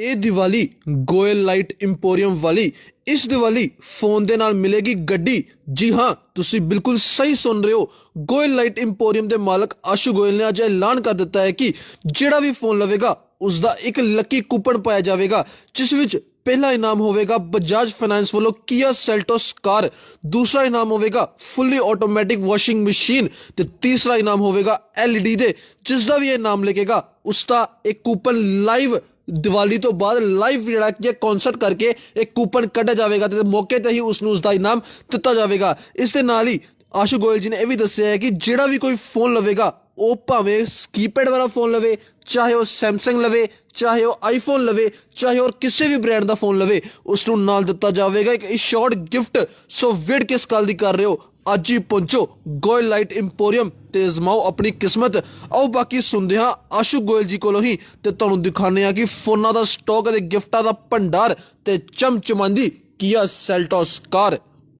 ਇਹ Diwali Goyal light emporium ਵਾਲੀ, ਇਸ ਦੀਵਾਲੀ ਫੋਨ ਦੇ ਨਾਲ ਮਿਲੇਗੀ ਗੱਡੀ। ਜੀ ਹਾਂ, ਤੁਸੀਂ ਬਿਲਕੁਲ ਸਹੀ ਸੁਣ ਰਹੇ ਹੋ। ਗੋਇਲ ਲਾਈਟ ਇੰਪੋਰੀਅਮ ਦੇ ਮਾਲਕ ਆਸ਼ੂ ਗੋਇਲ ਨੇ ਅੱਜ ਐਲਾਨ ਕਰ ਦਿੱਤਾ ਹੈ ਕਿ ਜਿਹੜਾ ਵੀ ਫੋਨ ਲਵੇਗਾ ਉਸ ਦਾ ਇੱਕ ਲੱਕੀ ਕੂਪਨ ਪਾਇਆ ਜਾਵੇਗਾ, ਜਿਸ ਵਿੱਚ ਪਹਿਲਾ ਇਨਾਮ ਹੋਵੇਗਾ ਬਜਾਜ ਫਾਈਨੈਂਸ ਵੱਲੋਂ ਕੀਆ ਸੈਲਟੋਸ ਕਾਰ, ਦੂਸਰਾ ਇਨਾਮ ਹੋਵੇਗਾ ਫੁੱਲੀ ਆਟੋਮੈਟਿਕ ਵਾਸ਼ਿੰਗ ਮਸ਼ੀਨ ਤੇ ਤੀਸਰਾ ਇਨਾਮ ਹੋਵੇਗਾ LED ਦੇ ਜਿਸ ਦਾ ਵੀ ਇਹ ਨਾਮ ਲਿਖੇਗਾ ਉਸ ਦਾ ਇੱਕ ਕੂਪਨ ਲਾਈਵ ਦੀਵਾਲੀ ਤੋਂ ਬਾਅਦ ਲਾਈਵ ਜਿਹੜਾ ਕਿ ਕਨਸਰਟ ਕਰਕੇ ਇੱਕ ਕੂਪਨ ਕੱਢਿਆ ਜਾਵੇਗਾ ਤੇ ਮੌਕੇ ਤੇ ਹੀ ਉਸ ਨੂੰ ਉਸ ਦਾ ਇਨਾਮ ਦਿੱਤਾ ਜਾਵੇਗਾ। ਇਸ ਦੇ ਨਾਲ ਹੀ ਆਸ਼ੂ ਗੋਇਲ ਜੀ ਨੇ ਇਹ ਵੀ ਦੱਸਿਆ ਹੈ ਕਿ ਜਿਹੜਾ ਵੀ ਕੋਈ ਫੋਨ ਲਵੇਗਾ, ਉਹ ਭਾਵੇਂ ਕੀਪੈਡ ਵਾਲਾ ਫੋਨ ਲਵੇ, ਚਾਹੇ ਉਹ ਸੈਮਸੰਗ ਲਵੇ, ਚਾਹੇ ਉਹ ਆਈਫੋਨ ਲਵੇ, ਚਾਹੇ ਉਹ ਕਿਸੇ ਵੀ ਬ੍ਰਾਂਡ ਦਾ ਫੋਨ ਲਵੇ, ਉਸ ਨੂੰ ਨਾਲ ਦਿੱਤਾ ਜਾਵੇਗਾ। ਇੱਕ ਸ਼ਾਰਟ ਗਿਫਟ ਸੋ ਵੇਟ ਕਿਸ ਗੱਲ ਦੀ ਕਰ ਰਹੇ ਹੋ? ਅੱਜ ਹੀ ਪਹੁੰਚੋ ਗੋਇਲ ਲਾਈਟ ਇੰਪੋਰੀਅਮ ਤੇ ਅਜ਼ਮਾਓ ਆਪਣੀ ਕਿਸਮਤ। ਆਓ ਬਾਕੀ ਸੁਣਦੇ ਹਾਂ ਆਸ਼ੂ ਗੋਇਲ ਜੀ ਕੋਲੋਂ ਹੀ ਤੇ ਤੁਹਾਨੂੰ ਦਿਖਾਉਂਦੇ ਹਾਂ ਕਿ ਫੋਨਾਂ ਦਾ ਸਟਾਕ ਅਤੇ ਗਿਫਟਾਂ ਦਾ ਭੰਡਾਰ ਤੇ ਚਮਚਮਾਂਦੀ ਕੀਆ ਸੈਲਟੋਸ ਕਾਰ।